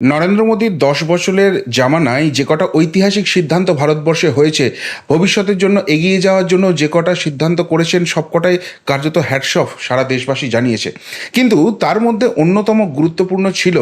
নরেন্দ্র মোদীর দশ বছরের জামানায় যে কটা ঐতিহাসিক সিদ্ধান্ত ভারতবর্ষে হয়েছে, ভবিষ্যতের জন্য এগিয়ে যাওয়ার জন্য যে কটা সিদ্ধান্ত করেছেন সবকটাই কার্যত হ্যাটসঅফ সারা দেশবাসী জানিয়েছে। কিন্তু তার মধ্যে অন্যতম গুরুত্বপূর্ণ ছিল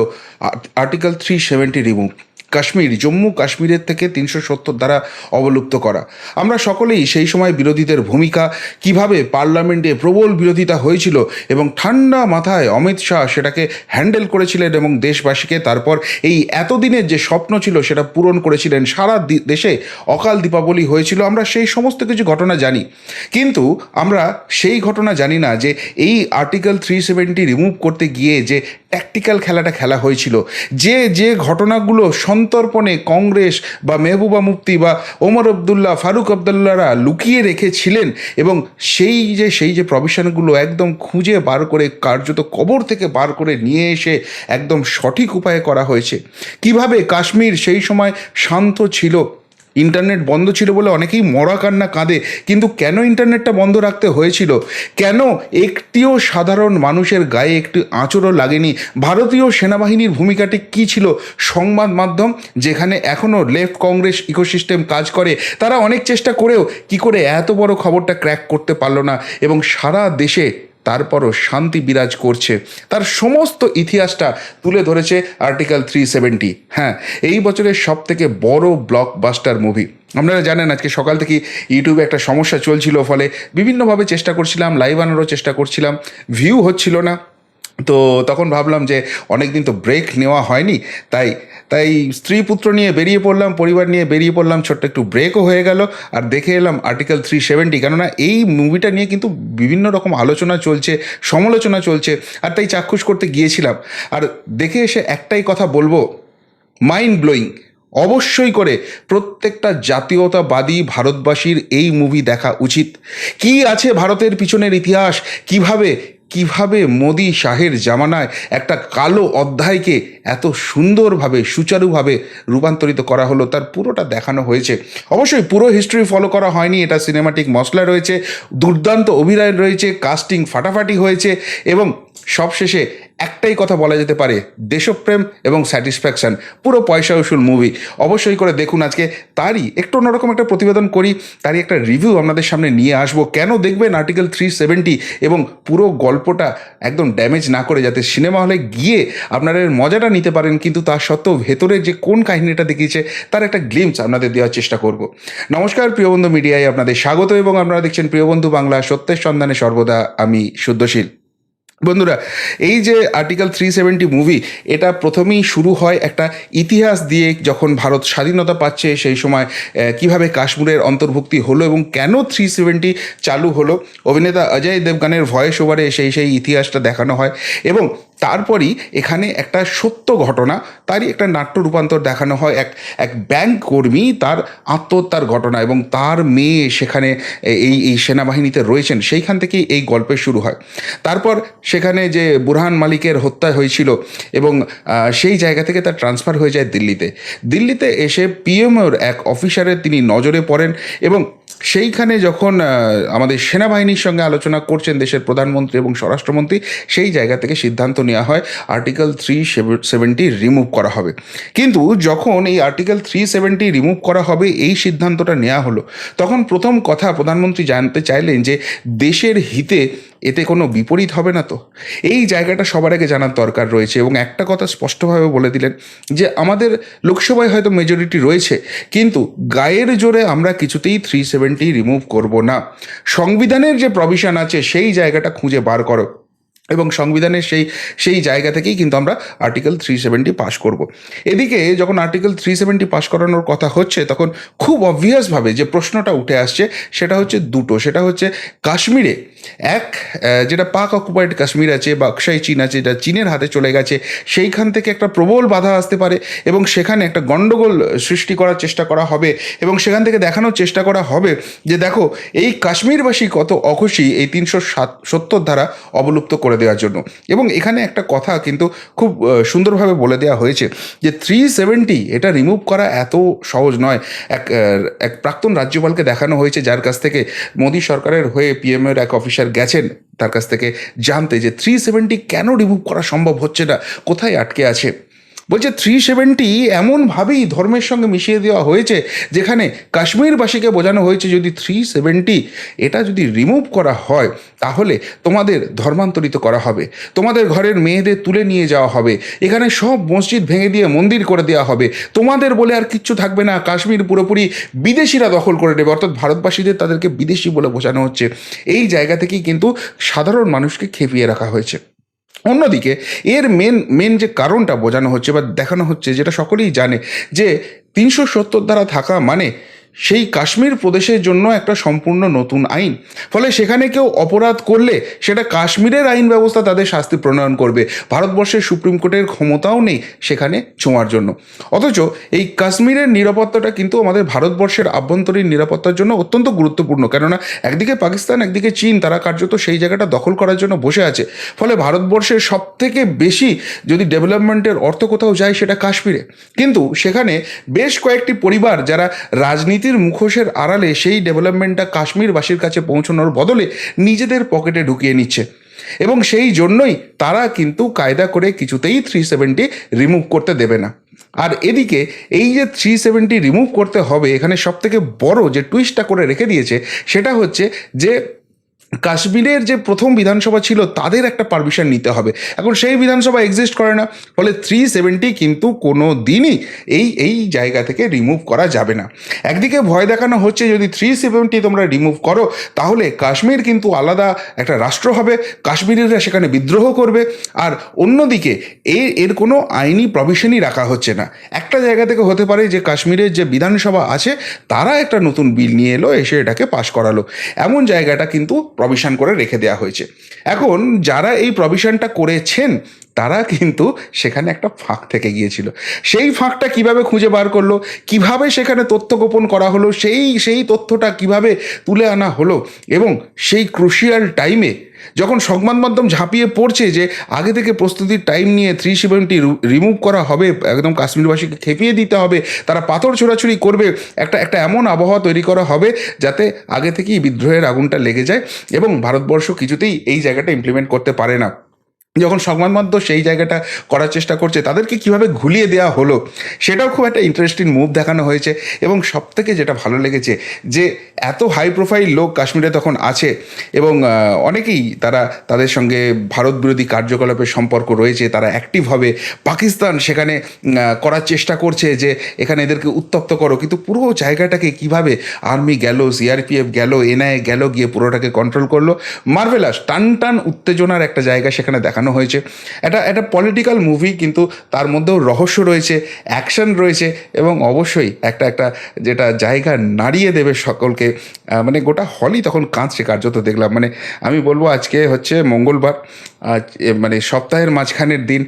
article three seventy remove Kashmir, Jammu কাশ্মীরের থেকে তিনশো সত্তর দ্বারা অবলুপ্ত করা। আমরা সকলেই সেই সময় বিরোধীদের ভূমিকা, কীভাবে পার্লামেন্টে প্রবল বিরোধিতা হয়েছিল এবং ঠান্ডা মাথায় অমিত শাহ সেটাকে হ্যান্ডেল করেছিলেন এবং দেশবাসীকে তারপর এই এতদিনের যে স্বপ্ন ছিল সেটা পূরণ করেছিলেন সারা দেশে অকাল দীপাবলি হয়েছিল, আমরা সেই সমস্ত কিছু ঘটনা জানি। কিন্তু আমরা সেই ঘটনা জানি না যে এই আর্টিকেল থ্রি সেভেন্টি রিমুভ করতে গিয়ে যে ট্যাকটিক্যাল খেলাটা খেলা হয়েছিল। যে যে ঘটনাগুলো সন্তর্পণে কংগ্রেস বা মেহবুবা মুফতি বা ওমর আবদুল্লাহ, ফারুক আবদুল্লাহরা লুকিয়ে রেখেছিলেন এবং সেই যে সেই যে প্রভিশনগুলো একদম খুঁজে বার করে, কার্যত কবর থেকে বার করে নিয়ে এসে একদম সঠিক উপায়ে করা হয়েছে। কীভাবে কাশ্মীর সেই সময় শান্ত ছিল ইন্টারনেট বন্ধ ছিল বলে অনেকেই মরা কান্না কাঁদে, কিন্তু কেন ইন্টারনেটটা বন্ধ রাখতে হয়েছিল? কেন একটিও সাধারণ মানুষের গায়ে একটি আঁচড়ও লাগেনি? ভারতীয় সেনাবাহিনীর ভূমিকাটি কী ছিল সংবাদ মাধ্যম, যেখানে এখনও লেফট কংগ্রেস ইকোসিস্টেম কাজ করে? তারা অনেক চেষ্টা করেও কি করে এত বড় খবরটা ক্র্যাক করতে পারল না? এবং সারা দেশে তারপরও শান্তি বিরাজ করছে। তার সমস্ত ইতিহাসটা তুলে ধরেছে আর্টিকেল থ্রি সেভেন্টি। হ্যাঁ এই বছরের সব থেকে বড় ব্লকবাস্টার মুভি আপনারা জানেন, আজকে সকাল থেকে ইউটিউবে একটা সমস্যা চলছিল, ফলে বিভিন্নভাবে চেষ্টা করছিলাম, লাইভ আনারও চেষ্টা করছিলাম। ভিউ হচ্ছিল না। তো তখন ভাবলাম যে অনেক দিন তো ব্রেক নেওয়া হয়নি, তাই তাই স্ত্রী পুত্র নিয়ে বেরিয়ে পড়লাম, পরিবার নিয়ে বেরিয়ে পড়লাম, ছোট্ট একটু ব্রেকও হয়ে গেল। আর দেখে এলাম আর্টিকেল থ্রি সেভেন্টি কেননা এই মুভিটা নিয়ে কিন্তু বিভিন্ন রকম আলোচনা চলছে, সমালোচনা চলছে, আর তাই চাক্ষুষ করতে গিয়েছিলাম। আর দেখে এসে একটাই কথা বলব মাইন্ড ব্লোয়িং অবশ্যই করে প্রত্যেকটা জাতীয়তাবাদী ভারতবাসীর এই মুভি দেখা উচিত। কি আছে ভারতের পিছনের ইতিহাস? কীভাবে কীভাবে মোদি শাহের জামানায় একটা কালো অধ্যায়কে এত সুন্দরভাবে, সুচারুভাবে রূপান্তরিত করা হলো, তার পুরোটা দেখানো হয়েছে। অবশ্যই পুরো হিস্ট্রি ফলো করা হয়নি, এটা সিনেমাটিক মশলা রয়েছে, দুর্দান্ত অভিনয় রয়েছে কাস্টিং ফাটাফাটি হয়েছে এবং সবশেষে একটাই কথা বলা যেতে পারে, দেশপ্রেম এবং স্যাটিসফ্যাকশন, পুরো পয়সা উসুল মুভি অবশ্যই করে দেখুন আজকে। তারই একটু অন্যরকম একটা প্রতিবেদন করি, তারই একটা রিভিউ আপনাদের সামনে নিয়ে আসব। কেন দেখবেন আর্টিকেল থ্রি সেভেন্টি এবং পুরো গল্পটা একদম ড্যামেজ না করে যাতে সিনেমা হলে গিয়ে আপনারা মজাটা নিতে পারেন, কিন্তু তার সত্ত্বেও ভেতরে যে কোন কাহিনীটা দেখিয়েছে, তার একটা গ্লিমস আপনাদের দেওয়ার চেষ্টা করব। নমস্কার প্রিয়বন্ধু মিডিয়ায় আপনাদের স্বাগত এবং আপনারা দেখছেন প্রিয়বন্ধু বাংলা সত্যের সন্ধানে সর্বদা, আমি শুদ্ধশীল। বন্ধুরা, এই যে আর্টিকেল থ্রি সেভেন্টি মুভি এটা প্রথমেই শুরু হয় একটা ইতিহাস দিয়ে যখন ভারত স্বাধীনতা পাচ্ছে, সেই সময় কীভাবে কাশ্মীরের অন্তর্ভুক্তি হলো এবং কেন থ্রি সেভেন্টি চালু হলো। অভিনেতা অজয় দেবগানের ভয়েস ওভারে সেই সেই ইতিহাসটা দেখানো হয় এবং তারপরই এখানে একটা সত্য ঘটনা, তারই একটা নাট্য রূপান্তর দেখানো হয় এক এক ব্যাংক কর্মী তার আত্মহত্যার ঘটনা এবং তার মেয়ে সেখানে এই এই সেনাবাহিনীতে রয়েছেন, সেইখান থেকেই এই গল্পের শুরু হয়। তারপর সেখানে যে বুরহান মালিকের হত্যা হয়েছিল এবং সেই জায়গা থেকে তার ট্রান্সফার হয়ে যায় দিল্লিতে। দিল্লিতে এসে পিএমওর এক অফিসারের তিনি নজরে পড়েন এবং সেইখানে যখন আমাদের সেনাবাহিনীর সঙ্গে আলোচনা করছেন দেশের প্রধানমন্ত্রী এবং স্বরাষ্ট্রমন্ত্রী, সেই জায়গা থেকে সিদ্ধান্ত নেওয়া হয় আর্টিকেল থ্রি সেভেন্টি রিমুভ করা হবে। কিন্তু যখন এই আর্টিকেল থ্রি সেভেন্টি রিমুভ করা হবে, এই সিদ্ধান্তটা নেওয়া হলো, তখন প্রথম কথা প্রধানমন্ত্রী জানতে চাইলেন যে দেশের হিতে এতে কোনো বিপরীত হবে না তো? এই জায়গাটা সবার আগে জানার দরকার রয়েছে এবং একটা কথা স্পষ্টভাবে বলে দিলেন যে আমাদের লোকসভায় হয়তো মেজরিটি রয়েছে, কিন্তু গায়ের জোরে আমরা কিছুতেই থ্রি সেভেন্টি রিমুভ করব না। সংবিধানের যে প্রভিশন আছে সেই জায়গাটা খুঁজে বার করো। এবং সংবিধানের সেই সেই জায়গা থেকেই কিন্তু আমরা আর্টিকেল থ্রি সেভেন্টি পাস করব। এদিকে যখন আর্টিকেল থ্রি সেভেন্টি পাস করানোর কথা হচ্ছে, তখন খুব অবভিয়াসভাবে যে প্রশ্নটা উঠে আসছে, সেটা হচ্ছে দুটো। সেটা হচ্ছে কাশ্মীরে এক যেটা পাক অকুপাইড কাশ্মীর আছে বা অক্ষয় চীন আছে, যেটা চীনের হাতে চলে গেছে, সেইখান থেকে একটা প্রবল বাধা আসতে পারে এবং সেখানে একটা গণ্ডগোল সৃষ্টি করার চেষ্টা করা হবে এবং সেখান থেকে দেখানোর চেষ্টা করা হবে যে দেখো, এই কাশ্মীরবাসী কত অখুশি এই তিনশো সাত, সত্তর ধারা অবলুপ্ত করে দেওয়ার জন্য। এবং এখানে একটা কথা কিন্তু খুব সুন্দরভাবে বলে দেওয়া হয়েছে যে থ্রি সেভেন্টি এটা রিমুভ করা এত সহজ নয়। এক এক প্রাক্তন রাজ্যপালকে দেখানো হয়েছে যার কাছ থেকে মোদী সরকারের হয়ে পিএমের এক অফিসার গেছেন। তার কাছ থেকে জানতে যে থ্রি সেভেন্টি কেন রিমুভ করা সম্ভব হচ্ছে না? কোথায় আটকে আছে? বলছে থ্রি সেভেন্টি এমনভাবেই ধর্মের সঙ্গে মিশিয়ে দেওয়া হয়েছে, যেখানে কাশ্মীরবাসীকে বোঝানো হয়েছে যদি থ্রি সেভেন্টি এটা যদি রিমুভ করা হয়, তাহলে তোমাদের ধর্মান্তরিত করা হবে। তোমাদের ঘরের মেয়েদের তুলে নিয়ে যাওয়া হবে। এখানে সব মসজিদ ভেঙে দিয়ে মন্দির করে দেওয়া হবে। তোমাদের বলে আর কিচ্ছু থাকবে না। কাশ্মীর পুরোপুরি বিদেশিরা দখল করে নেবে, অর্থাৎ ভারতবাসীদের তাদেরকে বিদেশি বলে বোঝানো হচ্ছে। এই জায়গা থেকেই কিন্তু সাধারণ মানুষকে খেপিয়ে রাখা হয়েছে। অন্যদিকে এর মেন মেন যে কারণটা বোঝানো হচ্ছে বা দেখানো হচ্ছে যেটা সকলেই জানে যে তিনশো সত্তর দ্বারা থাকা মানে সেই কাশ্মীর প্রদেশের জন্য একটা সম্পূর্ণ নতুন আইন। ফলে সেখানে কেউ অপরাধ করলে সেটা কাশ্মীরের আইন ব্যবস্থা তাদের শাস্তি প্রণয়ন করবে। ভারতবর্ষের সুপ্রিম কোর্টের ক্ষমতাও নেই সেখানে ছোঁয়ার জন্য। অথচ এই কাশ্মীরের নিরাপত্তাটা কিন্তু আমাদের ভারতবর্ষের আভ্যন্তরীণ নিরাপত্তার জন্য অত্যন্ত গুরুত্বপূর্ণ। কেননা একদিকে পাকিস্তান, একদিকে চীন, তারা কার্যত সেই জায়গাটা দখল করার জন্য বসে আছে। ফলে ভারতবর্ষের সব থেকে বেশি যদি ডেভেলপমেন্টের অর্থ কোথাও যায় সেটা কাশ্মীরে। কিন্তু সেখানে বেশ কয়েকটি পরিবার যারা রাজনীতির মুখোশের আড়ালে সেই ডেভেলপমেন্টটা কাশ্মীরবাসীর কাছে পৌঁছানোর বদলে নিজেদের পকেটে ঢুকিয়ে নিচ্ছে। এবং সেই জন্যই তারা কিন্তু কায়দা করে কিছুতেই থ্রি সেভেন্টি রিমুভ করতে দেবে না। আর এদিকে এই যে থ্রি সেভেন্টি রিমুভ করতে হবে, এখানে সবথেকে বড় যে টুইস্টটা করে রেখে দিয়েছে, সেটা হচ্ছে যে কাশ্মীরের যে প্রথম বিধানসভা ছিল, তাদের একটা পারমিশন নিতে হবে। এখন সেই বিধানসভা এক্সিস্ট করে না, ফলে থ্রি সেভেন্টি কিন্তু কোনো দিনই এই এই জায়গা থেকে রিমুভ করা যাবে না। একদিকে ভয় দেখানো হচ্ছে, যদি থ্রি সেভেন্টি তোমরা রিমুভ করো, তাহলে কাশ্মীর কিন্তু আলাদা একটা রাষ্ট্র হবে, কাশ্মীরিরা সেখানে বিদ্রোহ করবে, আর অন্যদিকে এর এর কোনো আইনি প্রভিশনই রাখা হচ্ছে না। একটা জায়গা থেকে হতে পারে যে কাশ্মীরের যে বিধানসভা আছে, তারা একটা নতুন বিল নিয়ে এলো, এসে এটাকে পাশ করালো। এমন জায়গাটা কিন্তু প্রভিশন করে রেখে দেওয়া হয়েছে। এখন যারা এই প্রভিশনটা করেছেন তারা কিন্তু সেখানে একটা ফাঁক থেকে গিয়েছিল। সেই ফাঁকটা কীভাবে খুঁজে বার করল? কীভাবে সেখানে তথ্য গোপন করা হলো? সেই সেই তথ্যটা কীভাবে তুলে আনা হলো? এবং সেই ক্রুশিয়াল টাইমে যখন সংবাদ মাধ্যম ঝাঁপিয়ে পড়ছে যে আগে থেকে প্রস্তুতির টাইম নিয়ে থ্রি সেভেন্টি রিমুভ করা হবে, একদম কাশ্মীরবাসীকে খেপিয়ে দিতে হবে, তারা পাথর ছোড়াছুড়ি করবে, একটা একটা এমন আবহাওয়া তৈরি করা হবে যাতে আগে থেকেই বিদ্রোহের আগুনটা লেগে যায় এবং ভারতবর্ষ কিছুতেই এই জায়গাটা ইমপ্লিমেন্ট করতে পারে না। যখন সংবাদ মাধ্যম সেই জায়গাটা করার চেষ্টা করছে, তাদেরকে কীভাবে ঘুলিয়ে দেওয়া হলো, সেটাও খুব একটা ইন্টারেস্টিং মুভ দেখানো হয়েছে। এবং সব থেকে যেটা ভালো লেগেছে যে, এত হাই প্রোফাইল লোক কাশ্মীরে তখন আছে এবং অনেকেই তারা তাদের সঙ্গে ভারত বিরোধী কার্যকলাপের সম্পর্ক রয়েছে, তারা অ্যাক্টিভ হবে। পাকিস্তান সেখানে করার চেষ্টা করছে যে, এখানে এদেরকে উত্তপ্ত করো। কিন্তু পুরো জায়গাটাকে কীভাবে আর্মি গেল সিআরপিএফ গেল এনআইএ গেল, গিয়ে পুরোটাকে কন্ট্রোল করল মার্ভেলাস টান টান উত্তেজনার একটা জায়গা সেখানে দেখানো হয়েছে। এটা একটা পলিটিক্যাল মুভি কিন্তু তার মধ্যেও রহস্য রয়েছে অ্যাকশন রয়েছে, এবং অবশ্যই একটা একটা যেটা জায়গা নাড়িয়ে দেবে সকলকে মানে গোটা হলই তখন কাঁদছে কার্যত দেখলাম। মানে আমি বলব আজকে হচ্ছে মঙ্গলবার মানে সপ্তাহের মাঝখানের দিন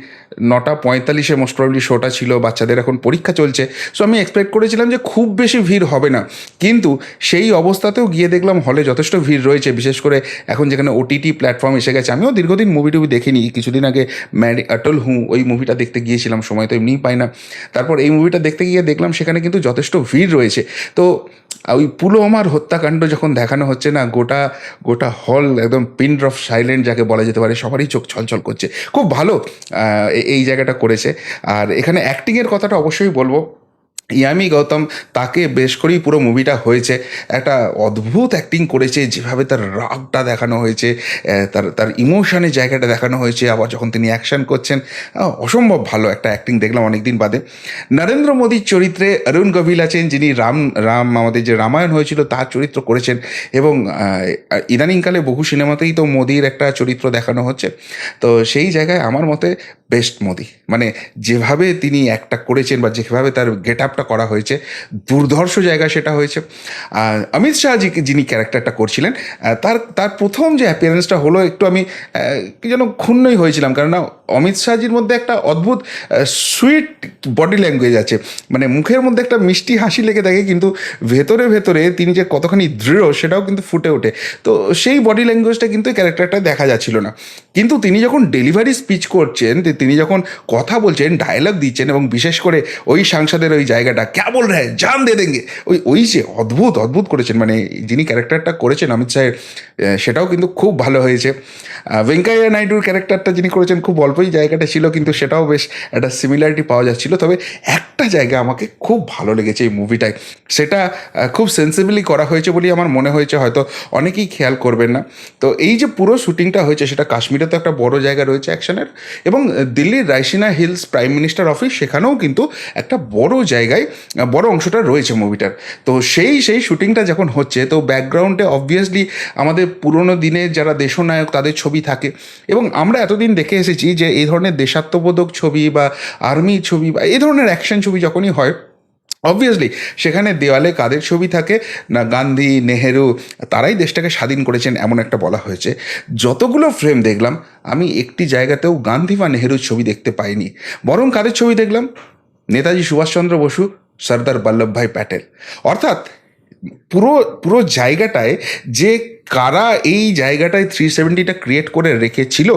নটা পঁয়তাল্লিশে মোস্ট প্রবলি শোটা ছিল, বাচ্চাদের এখন পরীক্ষা চলছে। সো আমি এক্সপেক্ট করেছিলাম যে খুব বেশি ভিড় হবে না। কিন্তু সেই অবস্থাতেও গিয়ে দেখলাম হলে যথেষ্ট ভিড় রয়েছে। বিশেষ করে এখন যেখানে ওটিটি প্ল্যাটফর্ম এসে গেছে, আমিও দীর্ঘদিন মুভি টুভি দেখিনি। কিছুদিন আগে ম্যারি অটল হু ওই মুভিটা দেখতে গিয়েছিলাম, সময় তো এমনিই পাই না। তারপর এই মুভিটা দেখতে গিয়ে দেখলাম, সেখানে কিন্তু যথেষ্ট ভিড় রয়েছে। তো ওই পুলওয়ামার হত্যাকাণ্ড যখন দেখানো হচ্ছে না, গোটা গোটা হল একদম পিন অফ সাইলেন্ট যাকে বলা যেতে পারে, সবারই চোখ ছলছল করছে। খুব ভালো এই জায়গাটা করেছে। আর এখানে অ্যাক্টিংয়ের কথাটা অবশ্যই বলব। ইয়ামি গৌতম, তাকে বেশ করেই পুরো মুভিটা হয়েছে। একটা অদ্ভুত অ্যাক্টিং করেছে, যেভাবে তার রাগটা দেখানো হয়েছে তার তার ইমোশনের জায়গাটা দেখানো হয়েছে, আবার যখন তিনি অ্যাকশন করছেন অসম্ভব ভালো একটা অ্যাক্টিং দেখলাম অনেকদিন বাদে। নরেন্দ্র মোদীর চরিত্রে অরুণ গভিল আছেন, যিনি রাম রাম, আমাদের যে রামায়ণ হয়েছিল, তার চরিত্র করেছেন এবং ইদানিংকালে বহু সিনেমাতেই তো মোদির একটা চরিত্র দেখানো হচ্ছে। তো সেই জায়গায় আমার মতে বেস্ট মোদি। মানে যেভাবে তিনি একটা করেছেন বা যেভাবে তার গেট আপটা করা হয়েছে। দুর্ধর্ষ জায়গা সেটা হয়েছে। অমিত শাহজি যিনি ক্যারেক্টারটা করছিলেন তার তার প্রথম যে অ্যাপিয়ারেন্সটা হলো একটু আমি যেন ক্ষুণ্ণই হয়েছিলাম। কেননা অমিত শাহজির মধ্যে একটা অদ্ভুত সুইট বডি ল্যাঙ্গুয়েজ আছে। মানে মুখের মধ্যে একটা মিষ্টি হাসি লেগে থাকে, কিন্তু ভেতরে ভেতরে তিনি যে কতখানি দৃঢ়, সেটাও কিন্তু ফুটে ওঠে। তো সেই বডি ল্যাঙ্গুয়েজটা কিন্তু ক্যারেক্টারটা দেখা যাচ্ছিল না। কিন্তু তিনি যখন ডেলিভারি স্পিচ করছেন তিনি যখন কথা বলছেন ডায়লগ দিচ্ছেন এবং বিশেষ করে ওই সাংসদের ওই জায়গা জায়গাটা ক্যা বল রে, জান দে দেঙ্গে ওই ওই যে অদ্ভুত অদ্ভুত করেছেন। মানে যিনি ক্যারেক্টারটা করেছেন, অমিত শাহের সেটাও কিন্তু খুব ভালো হয়েছে। ভেঙ্কাইয়া নাইডুর ক্যারেক্টারটা যিনি করেছেন, খুব অল্পই জায়গাটা ছিল, কিন্তু সেটাও বেশ একটা সিমিলারিটি পাওয়া যাচ্ছিল। তবে একটা জায়গা আমাকে খুব ভালো লেগেছে এই মুভিটায় সেটা খুব সেন্সিবলি করা হয়েছে বলেই আমার মনে হয়েছে, হয়তো অনেকেই খেয়াল করবেন না। তো এই যে পুরো শুটিংটা হয়েছে, সেটা কাশ্মীরে তো একটা বড় জায়গা রয়েছে অ্যাকশনের এবং দিল্লির Raisina Hills prime minister office সেখানেও কিন্তু একটা বড় জায়গায় আহ, বড় অংশটা রয়েছে মুভিটার তো সেই সেই শুটিংটা যখন হচ্ছে তো ব্যাকগ্রাউন্ডে অবভিয়াসলি আমাদের পুরোনো দিনে যারা দেশনায়ক তাদের ছবি থাকে। এবং আমরা এতদিন দেখে এসেছি যে এই ধরনের দেশাত্মবোধক ছবি বা আর্মি ছবি বা এই ধরনের অ্যাকশন ছবি যখনই হয় অবভিয়াসলি সেখানে দেওয়ালে কাদের ছবি থাকে? না গান্ধী নেহেরু তারাই দেশটাকে স্বাধীন করেছেন এমন একটা বলা হয়েছে। যতগুলো ফ্রেম দেখলাম আমি একটি জায়গাতেও গান্ধী বা নেহেরুর ছবি দেখতে পাইনি। বরং কাদের ছবি দেখলাম? নেতাজি সুভাষচন্দ্র বসু, সর্দার বল্লভভাই প্যাটেল। অর্থাৎ পুরো পুরো জায়গাটায় যে কারা এই জায়গাটায় থ্রি সেভেন্টিটা ক্রিয়েট করে রেখেছিল,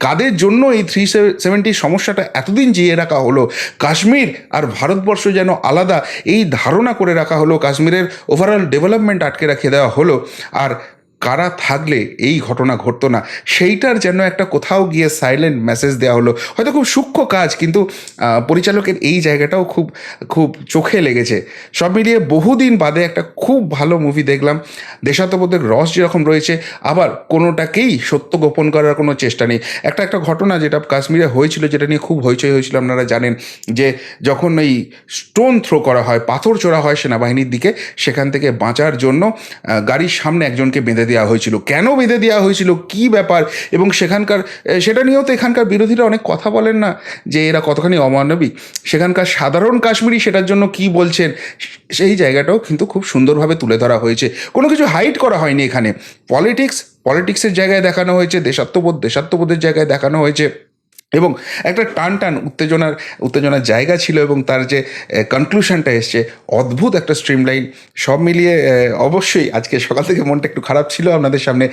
কাদের জন্য এই থ্রি সেভেন্টির সমস্যাটা এতদিন জিয়ে রাখা হলো, কাশ্মীর আর ভারতবর্ষ যেন আলাদা, এই ধারণা করে রাখা হলো, কাশ্মীরের ওভারঅল ডেভেলপমেন্ট আটকে রাখে দেওয়া হলো, আর কারা থাকলে এই ঘটনা ঘটতো না? সেইটার যেন একটা কোথাও গিয়ে সাইলেন্ট মেসেজ দেওয়া হলো। হয়তো খুব সূক্ষ্ম কাজ, কিন্তু পরিচালকের এই জায়গাটাও খুব খুব চোখে লেগেছে। সব মিলিয়ে বহুদিন বাদে একটা খুব ভালো মুভি দেখলাম। দেশাত্মবোধের রস যেরকম রয়েছে, আবার কোনোটাকেই সত্য গোপন করার কোনো চেষ্টা নেই। একটা একটা ঘটনা যেটা কাশ্মীরে হয়েছিল, যেটা নিয়ে খুব হইচই হয়েছিল, আপনারা জানেন, যে যখন এই স্টোন থ্রো করা হয়, পাথর চোরা হয় সেনাবাহিনীর দিকে, সেখান থেকে বাঁচার জন্য গাড়ির সামনে একজনকে বেঁধে দেওয়া হয়েছিল? কেন বেঁধে দেওয়া হয়েছিল? কি ব্যাপার? এবং সেখানকার সেটা নিয়েও তো এখানকার বিরোধীরা অনেক কথা বলেন না, যে এরা কতখানি অমানবিক। সেখানকার সাধারণ কাশ্মীরি সেটার জন্য কি বলছেন? সেই জায়গাটাও কিন্তু খুব সুন্দরভাবে তুলে ধরা হয়েছে। কোনো কিছু হাইট করা হয়নি এখানে। পলিটিক্স পলিটিক্সের জায়গায় দেখানো হয়েছে, দেশাত্মবোধ, দেশাত্মবোধের জায়গায় দেখানো হয়েছে। এবং একটা টান টান উত্তেজনার উত্তেজনার জায়গা ছিল এবং তার যে কনক্লুশনটা এসছে, অদ্ভুত একটা স্ট্রিমলাইন সব মিলিয়ে অবশ্যই আজকে সকাল থেকে মনটা একটু খারাপ ছিল, আপনাদের সামনে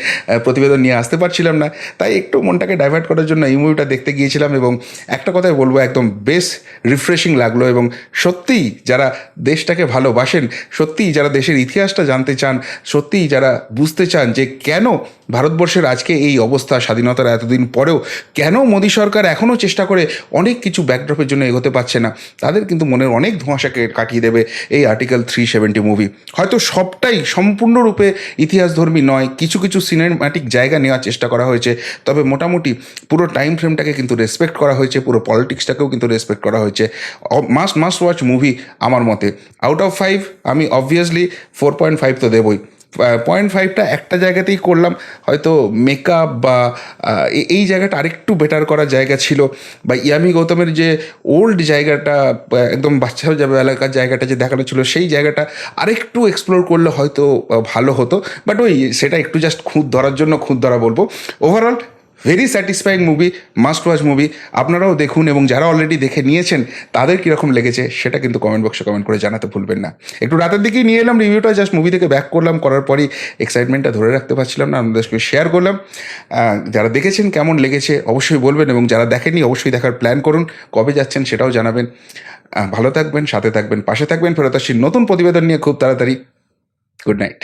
প্রতিবেদন নিয়ে আসতে পারছিলাম না। তাই একটু মনটাকে ডাইভার্ট করার জন্য এই মুভিটা দেখতে গিয়েছিলাম এবং একটা কথাই বলব, একদম বেশ রিফ্রেশিং লাগল এবং সত্যিই যারা দেশটাকে ভালোবাসেন, সত্যিই যারা দেশের ইতিহাসটা জানতে চান, সত্যিই যারা বুঝতে চান যে কেন ভারতবর্ষের আজকে এই অবস্থা স্বাধীনতার এতদিন পরেও, কেন মোদী সরকার এখনও চেষ্টা করে অনেক কিছু ব্যাকড্রপের জন্য এগোতে পারছে না। তাদের কিন্তু মনের অনেক ধোঁয়াশাকে কাটিয়ে দেবে এই আর্টিকেল থ্রি সেভেন্টি মুভি হয়তো সবটাই সম্পূর্ণরূপে ইতিহাসধর্মী নয়, কিছু কিছু সিনেমাটিক জায়গা নেওয়ার চেষ্টা করা হয়েছে, তবে মোটামুটি পুরো টাইম ফ্রেমটাকে কিন্তু রেসপেক্ট করা হয়েছে, পুরো পলিটিক্সটাকেও কিন্তু রেসপেক্ট করা হয়েছে। মাস্ট মাস্ট ওয়াচ মুভি আমার মতে। আউট অফ ফাইভ আমি অবভিয়াসলি ফোর পয়েন্ট ফাইভ তো দেবই। পয়েন্ট ফাইভটা একটা জায়গাতেই করলাম। হয়তো মেকআপ বা এই জায়গাটা আরেকটু বেটার করার জায়গা ছিল। বা ইয়ামি গৌতমের যে ওল্ড জায়গাটা একদম বাচ্চা যাবে এলাকার জায়গাটা যে দেখানো ছিল, সেই জায়গাটা আরেকটু এক্সপ্লোর করলে হয়তো ভালো হতো। বাট ওই, সেটা একটু জাস্ট খুঁত ধরার জন্য খুঁত ধরা বলব। Overall very satisfying movie must watch movie আপনারাও দেখুন এবং যারা অলরেডি দেখে নিয়েছেন, তাদের কীরকম লেগেছে সেটা কিন্তু কমেন্ট বক্সে কমেন্ট করে জানাতে ভুলবেন না। একটু রাতের দিকেই নিয়ে এলাম রিভিউটা জাস্ট মুভি থেকে ব্যাক করলাম, করার পরই এক্সাইটমেন্টটা ধরে রাখতে পারছিলাম না আপনাদের সঙ্গে শেয়ার করলাম যারা দেখেছেন কেমন লেগেছে অবশ্যই বলবেন এবং যারা দেখেননি অবশ্যই দেখার প্ল্যান করুন, কবে যাচ্ছেন সেটাও জানাবেন। ভালো থাকবেন, সাথে থাকবেন, পাশে থাকবেন, ফেরত আসছি নতুন প্রতিবেদন নিয়ে খুব তাড়াতাড়ি। Good night